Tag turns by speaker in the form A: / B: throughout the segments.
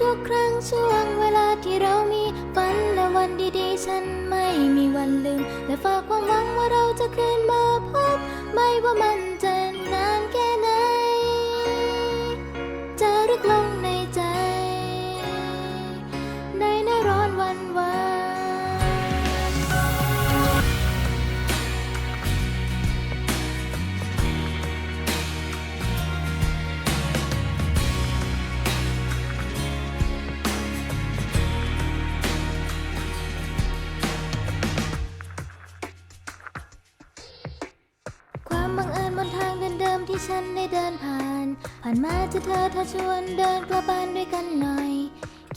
A: ทุกครั้งช่วงเวลาที่เรามีฝันและวันดีๆ ฉันไม่มีวันลืม และฝากความหวังว่าเราจะคืนมาพบ ไม่ว่ามัน ที่ฉันได้เดินผ่าน ผ่านมาเจะเธอเธอชวนเดินกลับบ้านด้วยกันหน่อย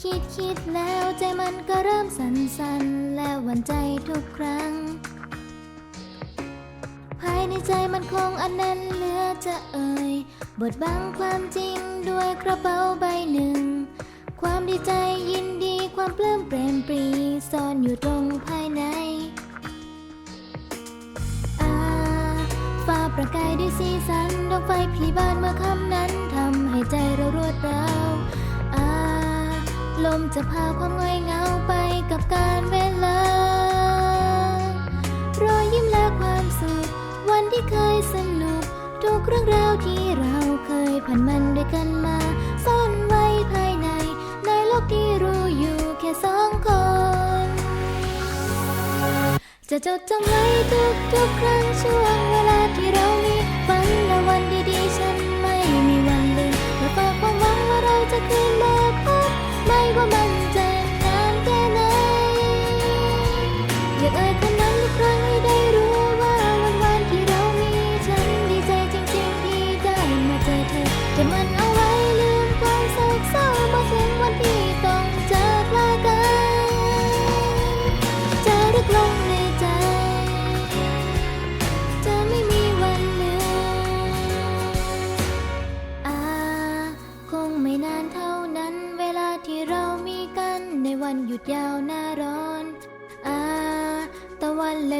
A: คิดคิดแล้วใจมันก็เริ่มสั่นสั่นๆ แล้วหวั่นใจทุกครั้ง ภายในใจมันคงอันแน่นเหลือจะเอ่ย บทบังความจริงด้วยกระเป๋าใบหนึ่ง ความดีใจยินดีความปลื้มเปรมปรีซ่อนอยู่ตรงภายใน ประกายด้วยสีสันดวงไฟพลีบานเมื่อคำนั้นทำให้ใจเรารวดร้าวอาลมจะพาความง่อยเหงาไปกับการเวลารอยยิ้มและความสุข วันที่เคยสนุก ทุกเรื่องราวที่เราเคยผ่านมันด้วยกันมา ซ่อนไว้ภายใน ในโลกที่รู้อยู่แค่สองคน จะจดจำไว้ทุกทุกๆครั้ง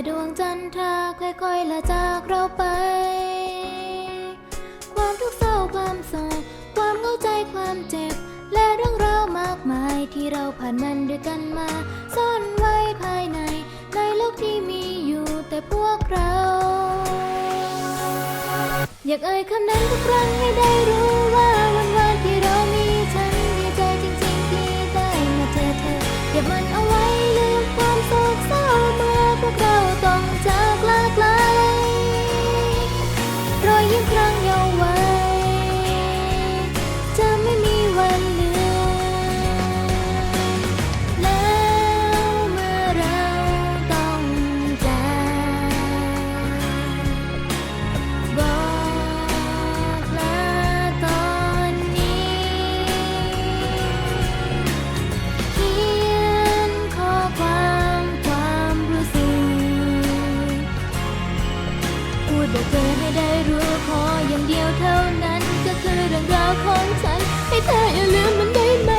A: ดวงจันทราค่อยๆละจากเราไป ความทุกข์เศร้าความโศกความเข้าใจความเจ็บ และเรื่องราวมากมายที่เราผ่านมันด้วยกันมา ซ่อนไว้ภายใน ในโลกที่มีอยู่แต่พวกเรา อยากเอ่ยคำนั้นทุกครั้งให้ได้รู้ว่า เธออย่าลืมมันได้ไหม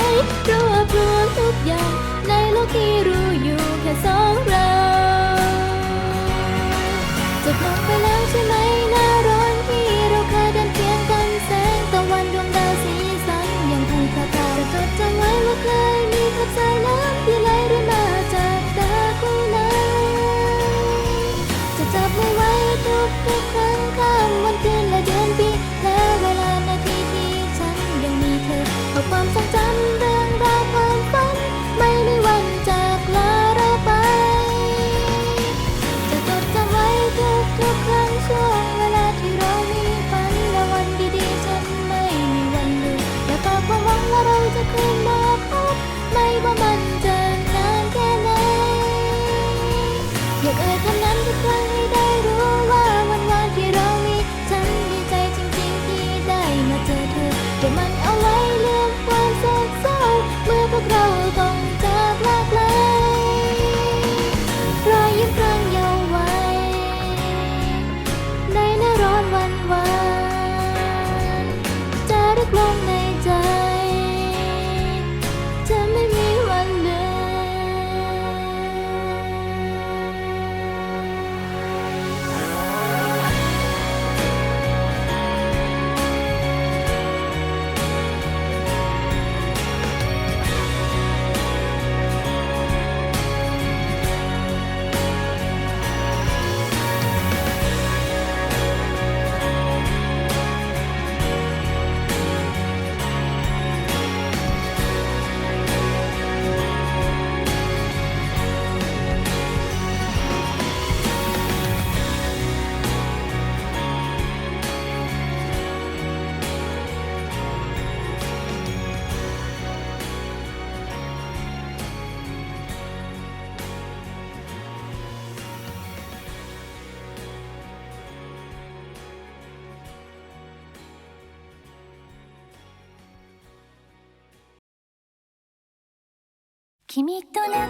A: เพราะว่าพรวงทุกอย่าง ในโลกที่รู้อยู่แค่สองเราจะพบไปแล้ว 的回答。君と夏